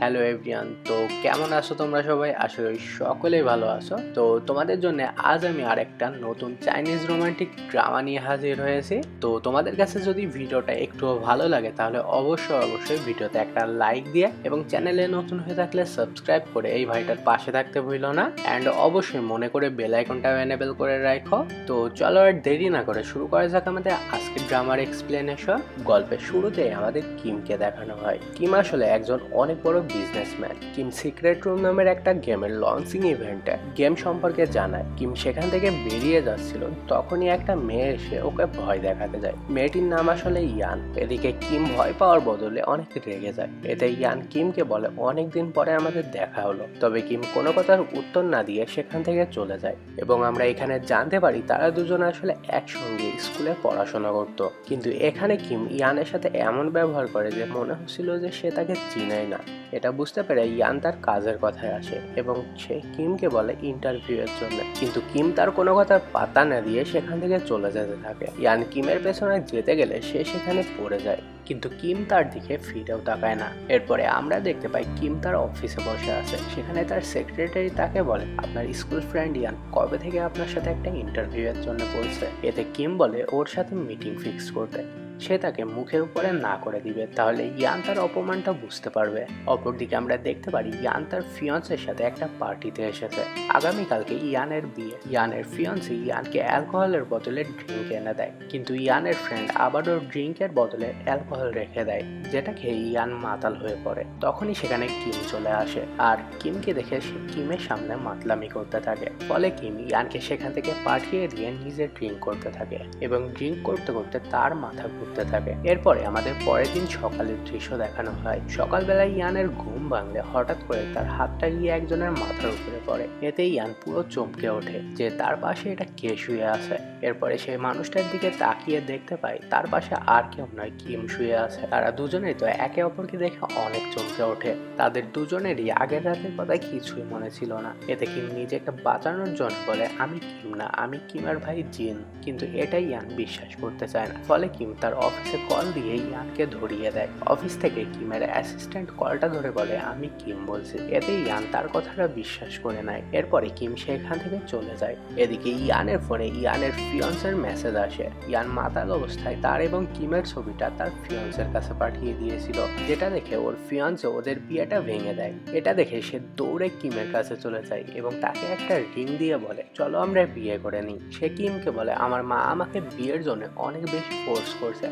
Hello everyone তো কেমন আছো তোমরা সবাই? করি সকলেই ভালো আছো। তো তোমাদের জন্য আজ আমি আর একটা নতুন চাইনিজ রোমান্টিক ড্রামা নিয়ে হাজির হয়েছি। তো তোমাদের কাছে যদি ভিডিওটা একটুও ভালো লাগে, তাহলে অবশ্যই অবশ্যই ভিডিওতে একটা লাইক দিয়ে এবং চ্যানেলে নতুন হয়ে থাকলে সাবস্ক্রাইব করে এই ভাইটার পাশে থাকতে ভুলো না। অ্যান্ড অবশ্যই মনে করে বেল আইকনটা এনেবেল করে রাখো। তো চলো আর দেরি না করে শুরু করা যাক আমাদের আজকের ড্রামার এক্সপ্লেনেশন গল্পের শুরুতে আমাদের কিমকে দেখানো হয়। কিম আসলে একজন অনেক বড় বিজনেসম্যান কিম সিক্রেট রুম নামের একটা গেমের লঞ্চিং ইভেন্টে গেম সম্পর্কে জানায়। কিম সেখান থেকে বেরিয়ে যাচ্ছিল, তখনই একটা মেয়ে এসে ওকে ভয় দেখাতে যায়। মেয়েটির নাম আসলে ইয়ান। এদিকে কিম ভয় পাওয়ার বদলে অনেক রেগে যায়। এতে ইয়ান কিমকে বলে অনেক দিন পরে আমাদের দেখা হলো। তবে কিম কোনো কথার উত্তর না দিয়ে সেখান থেকে চলে যায় এবং আমরা এখানে জানতে পারি তারা দুজন আসলে একসঙ্গে স্কুলে পড়াশোনা করত। কিন্তু এখানে কিম ইয়ানের সাথে এমন ব্যবহার করে যে মনে হচ্ছিল যে সে তাকে চিনায় না। এটা বুঝতে পেরে ইয়ান তার কাজের কথায় আসে এবং সে কিমকে বলে ইন্টারভিউ এর জন্য। কিন্তু কিম তার কোনো কথার পাতা না দিয়ে সেখান থেকে চলে যেতে থাকে। ইয়ান কিমের পেছনে যেতে গেলে সে সেখানে পড়ে যায়। কিন্তু কিম তার দিকে ফিরেও তাকায় না। এরপরে আমরা দেখতে পাই কিম তার অফিসে বসে আছে। সেখানে তার সেক্রেটারি তাকে বলে, আপনার স্কুল ফ্রেন্ড ইয়ান কবে থেকে আপনার সাথে একটা ইন্টারভিউ এর জন্য বলছে? এতে কিম বলে, ওর সাথে মিটিং ফিক্স করতে। সে তাকে মুখের উপরে না করে দিবে, তাহলে ইয়ান তার অপমানটা বুঝতে পারবে। অপরদিকে আমরা দেখতে পারি ইয়ান তার ফিয়ন্সের সাথে একটা পার্টিতে এসেছে। আগামীকালকে ইয়ানের বিয়ে, ইয়ানের ফিয়ন্সে ইয়ানকে অ্যালকোহলের বদলে ড্রিঙ্ক এনে দেয়। কিন্তু ইয়ানের ফ্রেন্ড আবারও ড্রিঙ্কের বদলে অ্যালকোহল রেখে দেয়, যেটা খেয়ে ইয়ান মাতাল হয়ে পড়ে। তখনই সেখানে কিম চলে আসে, আর কিমকে দেখে সে কিমের সামনে মাতলামি করতে থাকে। ফলে কিম ইয়ানকে সেখান থেকে পাঠিয়ে দিয়ে নিজে ড্রিঙ্ক করতে থাকে এবং ড্রিঙ্ক করতে করতে তার মাথা ঘুরতে থাকে। এরপরে আমাদের পরের দিন সকালের দৃশ্য দেখানো হয়। সকালবেলায় ইয়ানের ঘুম ভাঙলে হঠাৎ করে তার হাতটা গিয়ে একজনের মাথার উপরে পড়ে। এতে ইয়ান পুরো চমকে ওঠে যে তার পাশে এটা কে শুয়ে আছে? এরপরে সেই মানুষটার দিকে তাকিয়ে দেখতে পাই তার পাশে আর কেউ নয়, কিম শুয়ে আছে। তারা দুজনেই তো একে অপরকে দেখে অনেক চমকে ওঠে। তাদের দুজনেরই আগের রাতের কথা কিছুই মনে ছিল না। এতে কিম নিজেকে বাঁচানোর জন্য বলে, আমি কিম না, আমি কিমের ভাই জিন। কিন্তু এটাই ইয়ান বিশ্বাস করতে চায় না। ফলে কিম তার অফিসে কল দিয়ে ইয়ানকে ধরিয়ে দেয়। অফিস থেকে কিমের অ্যাসিস্ট্যান্ট কলটা ধরে বলে, আমি কিম বলছি। এতে ইয়ান তার কথাটা বিশ্বাস করে নেয়। এরপরে কিম সেখান থেকে চলে যায়। এদিকে ইয়ানের ফোনে ইয়ানের ফিয়ন্সের মেসেজ আসে। ইয়ান মাতাল অবস্থায় তার এবং কিমের ছবিটা তার ফিয়ন্সের কাছে পাঠিয়ে দিয়েছিল, যেটা দেখে ওর ফিয়ন্সে ওদের বিয়েটা ভেঙে দেয়। এটা দেখে সে দৌড়ে কিমের কাছে চলে যায় এবং তাকে একটা রিং দিয়ে বলে, চলো আমরা বিয়ে করে নিই। সে কিমকে বলে, আমার মা আমাকে বিয়ের জন্য অনেক বেশি ফোর্স করছে।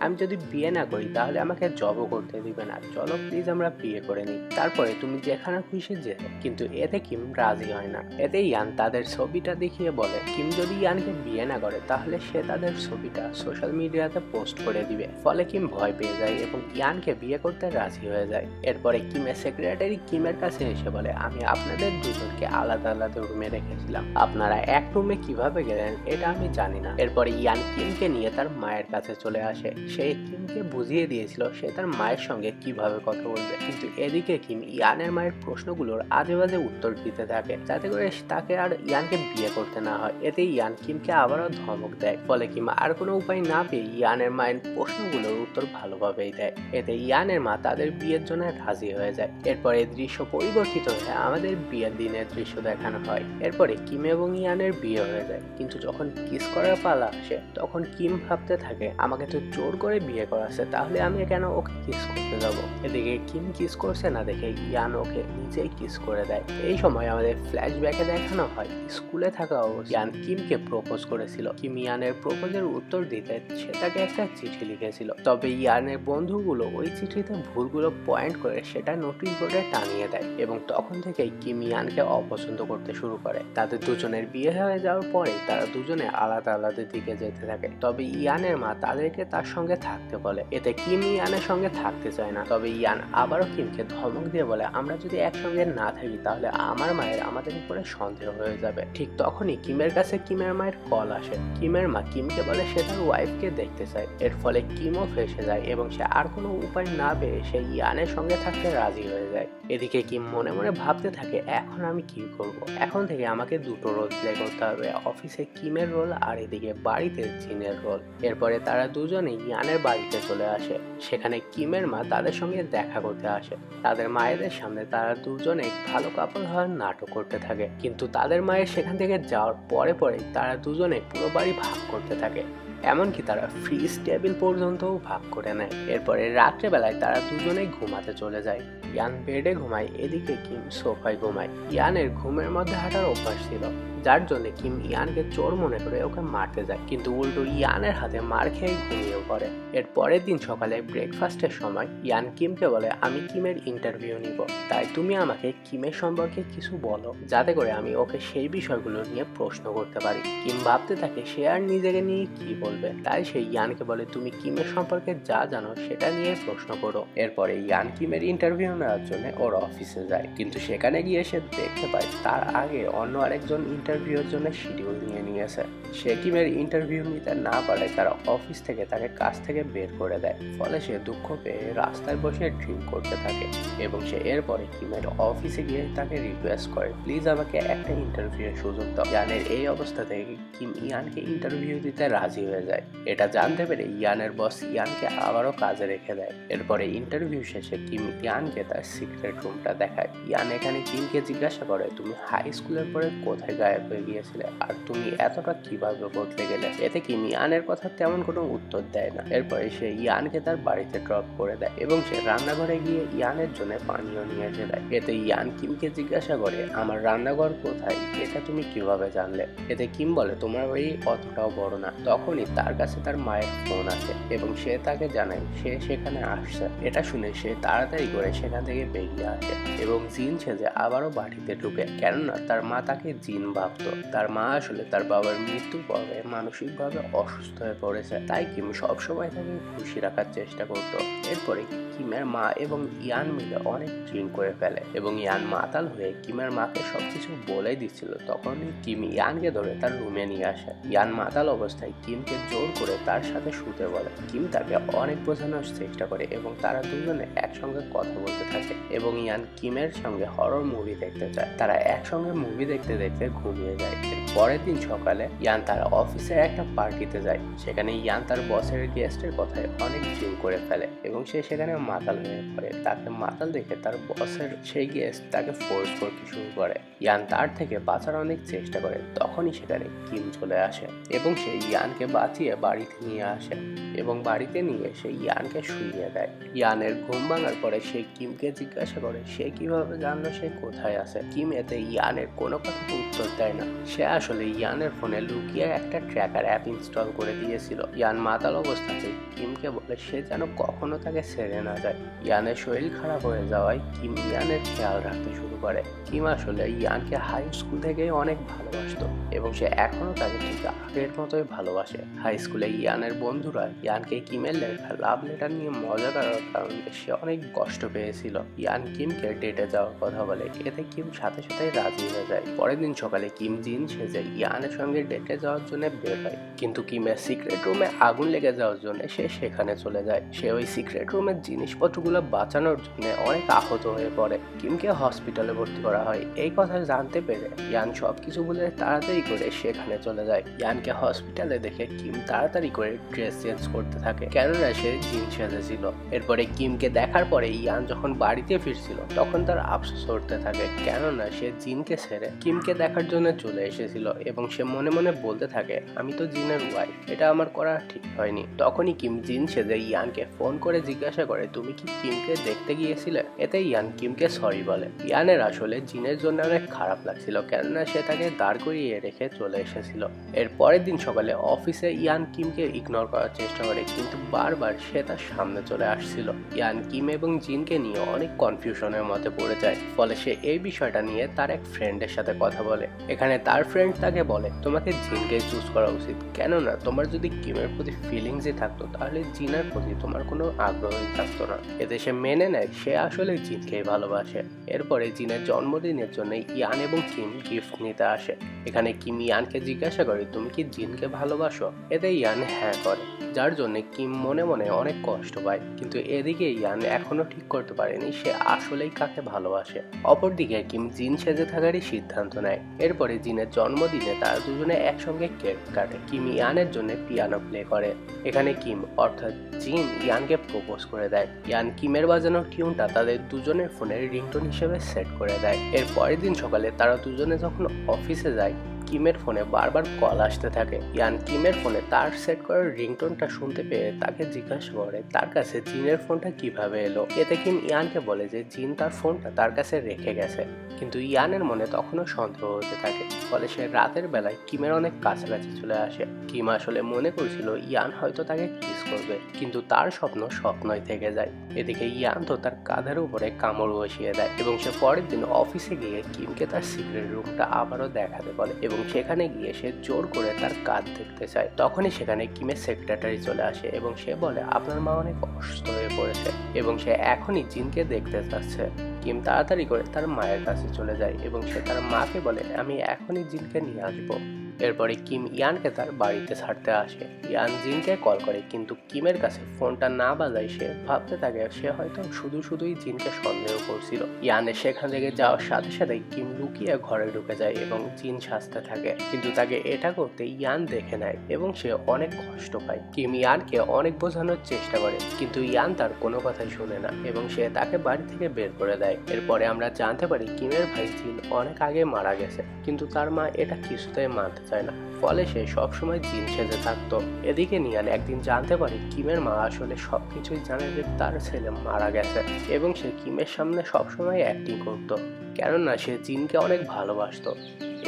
আমি যদি বিয়ে না করি, তাহলে আমাকে জবও করতে দিবে না। চলো প্লিজ আমরা বিয়ে করে নিই। তারপরে তুমি যেখানে খুশি যেও। কিন্তু এতে কিম রাজি হয় না। এতে ইয়ান তাদের ছবিটা দেখিয়ে বলে, কিম যদি ইয়ানকে বিয়ে না করে, তাহলে সে তাদের ছবিটা সোশ্যাল মিডিয়াতে পোস্ট করে দিবে। ফলে কিম ভয় পেয়ে যায় এবং ইয়ানকে বিয়ে করতে রাজি হয়ে যায়। এরপরে কিমের সেক্রেটারি কিমের কাছে এসে বলে, আমি আপনাদের দুজনকে আলাদা আলাদা রুমে রেখেছিলাম। আপনারা এক রুমে কীভাবে গেলেন, এটা আমি জানি না। এরপরে ইয়ান কিমকে নিয়ে তার মায়ের কাছে চলে আসে। সে কিমকে বুঝিয়ে দিয়েছিল সে তার মায়ের সঙ্গে কীভাবে কথা বলবে। কিন্তু এদিকে কিম ইয়ানের মায়ের প্রশ্নগুলোর আজে বাজে উত্তর দিতে থাকে, যাতে করে তাকে আর ইয়ানকে বিয়ে করতে না হয়। এতে ইয়ান কিমকে আবারও ধমক দেয়, ফলে কিম আর কোনো উপায় না পেয়ে ইয়ানের মায়ের প্রশ্নগুলোর উত্তর ভালোভাবেই দেয়। এতে ইয়ানের মা তাদের বিয়ের জন্য রাজি হয়ে যায়। এরপরে দৃশ্য পরিবর্তিত হয়ে আমাদের বিয়ের দিনের দৃশ্য দেখানো হয়। এরপরে কিম এবং ইয়ানের বিয়ে হয়ে যায়। কিন্তু যখন কিস করার পালা আসে, তখন কিম ভাবতে থাকে, আমাকে তো জোর করে বিয়ে করাচ্ছে, তাহলে আমি কেন ওকে কিস করতে যাব? এদিকে কিম কিস করছে, না দেখে ইয়ান ওকে নিজেই কিস করে দেয়। এই সময় আমাদের ফ্ল্যাশব্যাকে দেখানো হয় স্কুলে থাকা ইয়ান কিমকে প্রপোজ করেছিল। কিম ইয়ানের প্রপোজের উত্তর দিতে সে তাকে একটা চিঠি লিখেছিল। তবে ইয়ানের বন্ধুগুলো ওই চিঠিতে ভুলগুলো পয়েন্ট করে সেটা নোটিশ বোর্ডে টানিয়ে দেয় এবং তখন থেকেই কিম ইয়ানকে অপছন্দ করতে শুরু করে। তাদের দুজনের বিয়ে হয়ে যাওয়ার পরে তারা দুজনে আলাদা আলাদা দিকে যেতে থাকে। তবে ইয়ানের মা তাদেরকে তার সঙ্গে থাকতে বলে। এতে কিম ইয়ানের সঙ্গে থাকতে চায় না। তবে ইয়ান আবারও কিমকে ধমক দিয়ে বলে, আমরা যদি একসঙ্গে না থাকি, তাহলে আমার মায়ের আমাদের উপরে সন্দেহ হয়ে যাবে। ঠিক তখনই কিমের কাছে কিমের মায়ের কল আসে। কিমের মা কিমকে বলে, সে তার ওয়াইফকে দেখতে চায়। এর ফলে কিমও ফেসে যায় এবং সে আর কোনো উপায় না পেয়ে সে ইয়ানের সঙ্গে থাকতে রাজি হয়ে যায়। এদিকে কিম মনে মনে ভাবতে থাকে, এখন আমি কি করব? এখন থেকে আমাকে দুটো রোল প্লে করতে হবে, অফিসে কিমের রোল আর এদিকে বাড়িতে জিনের রোল এরপরে তারা দুজনে ইয়ান ইয়ানের বাড়িতে চলে আসে। সেখানে কিমের মা তাদের সঙ্গে দেখা করতে আসে। তাদের মায়েদের সামনে তারা দুজনে ভালো কাপড় হওয়ার নাটক করতে থাকে। কিন্তু তাদের মায়ের সেখান থেকে যাওয়ার পরে পরেই তারা দুজনে পুরো বাড়ি ভাগ করতে থাকে। এমনকি তারা ফ্রিজ টেবিল পর্যন্তও ভাগ করে নেয়। এরপরে রাত্রেবেলায় তারা দুজনেই ঘুমাতে চলে যায়। ইয়ান বেডে ঘুমায়, এদিকে কিম সোফায় ঘুমায়। ইয়ানের ঘুমের মধ্যে হাঁটার অভ্যাস ছিল। যার জন্য কিম ইয়ানকে চোর মনে করে ওকে মারতে যায়। কিন্তু উল্টো ইয়ানের হাতে মার খেয়ে ঘুমিয়েও পড়ে। এর পরের দিন সকালে ব্রেকফাস্টের সময় ইয়ান কিমকে বলে, আমি কিমের ইন্টারভিউ নিব। তাই তুমি আমাকে কিমের সম্পর্কে কিছু বলো, যাতে করে আমি ওকে সেই বিষয়গুলো নিয়ে প্রশ্ন করতে পারি। কিম ভাবতে থাকে, সে আর নিজেকে নিয়ে কি বলবে? তাই সে ইয়ানকে বলে, তুমি কিমের সম্পর্কে যা জানো সেটা নিয়ে প্রশ্ন করো। এরপরে ইয়ান কিমের ইন্টারভিউ নেওয়ার জন্য ওর অফিসে যায়। কিন্তু সেখানে গিয়ে সে দেখতে পায়, তার আগে অন্য আরেকজন ইন্টারভিউর জন্য শিডিউল নিয়ে নিয়েছে। সে কিমের ইন্টারভিউ নিতে না পারে, তার অফিস থেকে তাকে কাজ থেকে বের করে দেয়। ফলে সে দুঃখ পেয়ে রাস্তায় বসে ড্রিঙ্ক করতে থাকে এবং সে এরপরে কিমের অফিসে গিয়ে তাকে রিকোয়েস্ট করে প্লিজ আমাকে একটা ইন্টারভিউয়ের সুযোগ দাও। ইয়ানের এই অবস্থা থেকে কিম ইয়ানকে ইন্টারভিউ দিতে রাজি হয়ে যায়? এটা জানতে পেরে ইয়ানের বস ইয়ানকে আবারও কাজে রেখে দেয়। এরপরে ইন্টারভিউ শেষে কিম ইয়ানকে তার সিক্রেট রুমটা দেখায়? ইয়ান এখানে কিমকে জিজ্ঞাসা করে, তুমি হাই স্কুলের পরে কোথায় গায়েব হয়ে গিয়েছিলে। আর তুমি এতটা কীভাবে বদলে গেলে? এতে কিম ইয়ানের কথা তেমন কোনো উত্তর দেয় না? এরপরে সে ইয়ানকে তার বাড়িতে ড্রপ করে দেয় এবং সে রান্নাঘরে গিয়ে ইয়ানের জন্য পানীয় নিয়ে এসে দেয়। এতে ইয়ান কিমকে জিজ্ঞাসা করে, আমার রান্নাঘর কোথায়? এটা তুমি কীভাবে জানলে? এতে কিম বলে, তোমার বাড়ি অতটাও বড় না। তখনই তার কাছে তার মায়ের ফোন আছে এবং সে তাকে জানায়, সে সেখানে আসছে। এটা শুনে সে তাড়াতাড়ি করে সেখান থেকে বেরিয়ে আসে এবং জিন সেজে আবারও বাড়িতে ঢুকে। কেননা তার মা তাকে জিন ভাবতো তার মা আসলে তার বাবার মৃত্যুর পরে মানসিকভাবে অসুস্থ হয়ে পড়েছে, তাই কিম সবসময় তাকে খুশি রাখার চেষ্টা করতো। এরপরে কিমের মা এবং ইয়ান মিলে অনেক ড্রিঙ্ক করে ফেলে এবং ইয়ান মাতাল হয়ে কিমের মাকে সবকিছু বলে দিচ্ছিল। তখনই কিম ইয়ানকে ধরে তার রুমে নিয়ে আসে। ইয়ান মাতাল অবস্থায় কিমকে জোর করে তার সাথে শুতে বলে। কিম তাকে অনেক বোঝানোর চেষ্টা করে এবং তারা দুজনে একসঙ্গে কথা বলতে থাকে এবং ইয়ান কিমের সঙ্গে হরর মুভি দেখতে চায়। তারা একসঙ্গে মুভি দেখতে দেখতে ঘুমিয়ে যায়। পরের দিন সকালে ইয়ান তার অফিসে একটা পার্টিতে যায়। সেখানে ইয়ান তার বসের গেস্টের কথায় অনেক ড্রিঙ্ক করে ফেলে এবং সে সেখানে মাতাল হয়ে পড়ে। তাকে মাতাল দেখে তার বসের সেই গেস্ট তাকে ফোর্স করতে শুরু করে। ইয়ান তার থেকে বাঁচার অনেক চেষ্টা করে, তখনই সেখানে কিম চলে আসে এবং সে ইয়ানকে বাঁচিয়ে বাড়িতে নিয়ে আসে এবং বাড়িতে নিয়ে সে ইয়ানকে শুইয়ে দেয়। ইয়ানের ঘুম ভাঙার পরে সে কিমকে জিজ্ঞাসা করে, সে কীভাবে জানলো সে কোথায় আছে? কিম এতে ইয়ানের কোনো কথাতে উত্তর দেয় না। সে আসলে ইয়ানের ফোনে লুকিয়ে একটা ট্র্যাকার অ্যাপ ইনস্টল করে দিয়েছিল। ইয়ান মাতাল অবস্থাতে কিমকে বলে, সে যেন কখনো তাকে ছেড়ে না যায়। ইয়ানের শরীর খারাপ হয়ে যাওয়ায় কিম ইয়ানের খেয়াল রাখতে শুরু করে। কিম আসলে ইয়ানকে হাই স্কুল থেকেই অনেক ভালোবাসতো এবং সে এখনও তাকে ঠিক আগের মতোই ভালোবাসে। হাই স্কুলে ইয়ানের বন্ধুরা ইয়ানকে কিমের লেখা লাভ লেটার নিয়ে মজা করার কারণে সে অনেক কষ্ট পেয়েছিল। ইয়ান কিমকে ডেটে যাওয়ার কথা বলে, এতে কিম সাথে সাথে রাজি হয়ে যায়। পরের দিন সকালে কিম জিন সেজে ইয়ানের সঙ্গে ডেটে যাওয়ার জন্য বের হয়। কিন্তু কিমের সিক্রেট রুমে আগুন লেগে যাওয়ার জন্য সে সেখানে চলে যায়। সে ওই সিক্রেট রুমের জিনিসপত্রগুলো বাঁচানোর জন্য অনেক আহত হয়ে পড়ে। কিমকে হসপিটালে ভর্তি করা হয়, এই কথা জানতে পেরে ইয়ান সবকিছু বলে তাড়াতাড়ি করে সেখানে চলে যায়। ইয়ানকে হসপিটালে দেখে কিম তাড়াতাড়ি করে ড্রেস চেঞ্জ করতে থাকে, কেননা সে জিন সেজেছিল। এরপরে কিমকে দেখার পরে ইয়ান যখন বাড়িতে ফিরছিল, তখন তার আফসোস করতে থাকে, কেননা সে জিনকে ছেড়ে কিমকে দেখার জন্য চলে এসেছিল। এবং সে মনে মনে বলতে থাকে, আমি তো জিনের ওয়াইফ এটা আমার করা ঠিক হয়নি। তখনই কিম জিন সেজে ইয়ানকে ফোন করে জিজ্ঞাসা করে, তুমি কি কিমকে দেখতে গিয়েছিলে? এতে ইয়ান কিমকে সরি বলে। ইয়ানের আসলে জিনের জন্য অনেক খারাপ লাগছিল, কেননা সে তাকে দাঁড় করিয়ে রেখে চলে এসেছিল। এর পরের দিন সকালে অফিসে ইয়ান কিমকে ইগনোর করার চেষ্টা করে, কিন্তু বারবার সে তার সামনে চলে আসছিল। ইয়ান কিম এবং জিনকে নিয়ে অনেক কনফিউশনের মধ্যে পড়ে যায়, ফলে সে এই বিষয়টা নিয়ে তার এক ফ্রেন্ডের সাথে কথা বলে। এখানে তার ফ্রেন্ড তাকে বলে, তোমাকে জিনকে চুজ করা উচিত। কেননা, তোমার যদি কিমের প্রতি ফিলিংসই থাকতো, তাহলে জিনের প্রতি তোমার কোনো আগ্রহই থাকতো না। এতে সে মেনে নেয়, সে আসলে জিনকেই ভালোবাসে। এরপরে জিনের জন্মদিনের জন্য ইয়ান এবং কিম গিফট নিতে আসে। এখানে কিম ইয়ানকে জিজ্ঞাসা করে, তুমি কি জিনকে ভালোবাসো? এতে ইয়ান হ্যাঁ করে, যার জন্য কিম মনে মনে অনেক কষ্ট পায়। কিন্তু এদিকে ইয়ান এখনও ঠিক করতে পারেনি, সে আসলেই কাকে ভালোবাসে। অপরদিকে কিম জিন সেজে থাকারই সিদ্ধান্ত নেয়। এরপরে জিনের জন্ম জন্মদিনে তারা দুজনে একসঙ্গে কেক কাটে। কিম ইয়ানের জন্য পিয়ানো প্লে করে। এখানে কিম, অর্থাৎ জিন, ইয়ানকে প্রপোজ করে দেয়। ইয়ান কিমের বাজানো টিউনটা তাদের দুজনের ফোনের রিংটোন হিসেবে সেট করে দেয়। এর পরের দিন সকালে তারা দুজনে যখন অফিসে যায় কিমের ফোনে বারবার কল আসতে থাকে। ইয়ান কিমের ফোনে তার সেট করার রিংটোনটা শুনতে পেয়ে তাকে জিজ্ঞাসা করে, তার কাছে জিনের ফোনটা কীভাবে এলো? এতে কিম ইয়ানকে বলে যে জিন তার ফোনটা তার কাছে রেখে গেছে। কিন্তু ইয়ানের মনে তখনও সন্দেহ হতে থাকে, ফলে সে রাতের বেলায় কিমের অনেক কাছাকাছি চলে আসে। কিম আসলে মনে করছিল ইয়ান হয়তো তাকে কিস করবে, কিন্তু তার স্বপ্ন স্বপ্নই থেকে যায়। এদিকে ইয়ান তো তার কাঁধের উপরে কামড় বসিয়ে দেয় এবং সে পরের দিন অফিসে গিয়ে কিমকে তার সিক্রেট রুমটা আবারও দেখাতে বলে এবং সেখানে গিয়ে সে জোর করে তার কাজ দেখতে চায়। তখনই সেখানে কিমের সেক্রেটারি চলে আসে এবং সে বলে, আপনার মা অনেক অসুস্থ হয়ে পড়েছে। এবং সে এখনই জিনকে দেখতে চাচ্ছে কিম তাড়াতাড়ি করে তার মায়ের কাছে চলে যায় এবং সে তার মাকে বলে, আমি এখনই জিনকে নিয়ে আসব। এরপরে কিম ইয়ানকে তার বাড়িতে ছাড়তে আসে। ইয়ান জিনকে কল করে, কিন্তু কিমের কাছে ফোনটা না বাজায় সে ভাবতে থাকে, সে হয়তো শুধু শুধুই জিনকে সন্দেহ করছিল। ইয়ানের সেখান থেকে যাওয়ার সাথে সাথে কিম লুকিয়ে ঘরে ঢুকে যায় এবং জিন সাজতে থাকে। কিন্তু তাকে এটা করতে ইয়ান দেখে নেয় এবং সে অনেক কষ্ট পায়। কিম ইয়ানকে অনেক বোঝানোর চেষ্টা করে, কিন্তু ইয়ান তার কোনো কথাই শুনে না এবং সে তাকে বাড়ি থেকে বের করে দেয়। এরপরে আমরা জানতে পারি কিমের ভাই জিন অনেক আগে মারা গেছে, কিন্তু তার মা এটা কিছুতেই মানতে চায় না। ফলে সে সবসময় জিন সেজে থাকতো। এদিকে নিয়ান একদিন জানতে পারে কিমের মা আসলে সবকিছুই জানে যে তার ছেলে মারা গেছে এবং সে কিমের সামনে সবসময় অ্যাক্টিং করতো। কেননা সে জিনকে অনেক ভালোবাসতো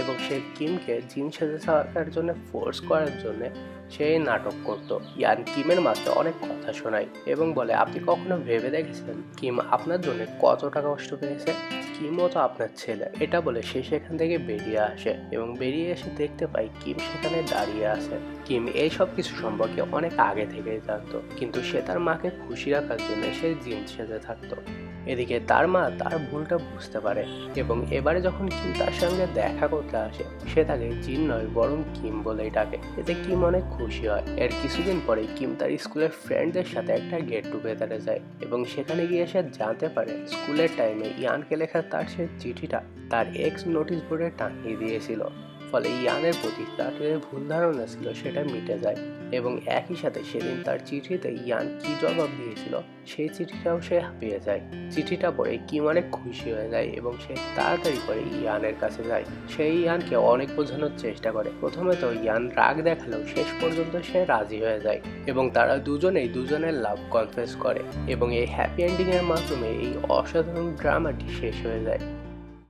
এবং সে কিমকে জিন সেজে থাকার জন্য ফোর্স করার জন্য সে নাটক করতো। ইয়ান কিমের মাকে অনেক কথা শোনায় এবং বলে, আপনি কখনো ভেবে দেখেছেন কিম আপনার জন্য কতটা কষ্ট পেয়েছে? কিমও তো আপনার ছেলে। এটা বলে সে সেখান থেকে বেরিয়ে আসে এবং বেরিয়ে এসে দেখতে পাই কিম সেখানে দাঁড়িয়ে আছে। কিম এই সব কিছু সম্পর্কে অনেক আগে থেকেই জানতো, কিন্তু সে তার মাকে খুশি রাখার জন্য সে জিন সেজে থাকতো। এদিকে তার মা তার ভুলটা বুঝতে পারে এবং এবারে যখন কিম তার সঙ্গে দেখা করতে আসে, সে তাকে জিন নয়, বরং কিম বলেই ডাকে। এতে কিম অনেক খুশি হয়। এর কিছুদিন পরে কিম তার স্কুলের ফ্রেন্ডদের সাথে একটা গেট টুগেদারে যায় এবং সেখানে গিয়ে সে জানতে পারে স্কুলের টাইমে ইয়ানকে লেখা তার সে চিঠিটা তার এক্স নোটিশ বোর্ডে টাঙিয়ে দিয়েছিল। ফলে ইয়ানের প্রতি যে ভুল ধারণা ছিল সেটা মিটে যায় এবং একই সাথে সেদিন তার চিঠিতে ইয়ান কি জবাব দিয়েছিল সেই চিঠিটাও সে পেয়ে যায়। চিঠিটা পড়ে কিম অনেক খুশি হয়ে যায় এবং সে তাড়াতাড়ি করে ইয়ানের কাছে যায়। সেই ইয়ানকে অনেক বোঝানোর চেষ্টা করে। প্রথমে তো ইয়ান রাগ দেখালেও শেষ পর্যন্ত সে রাজি হয়ে যায় এবং তারা দুজনেই দুজনের লাভ কনফেস করে এবং এই হ্যাপি এন্ডিং এর মাধ্যমে এই অসাধারণ ড্রামাটি শেষ হয়ে যায়।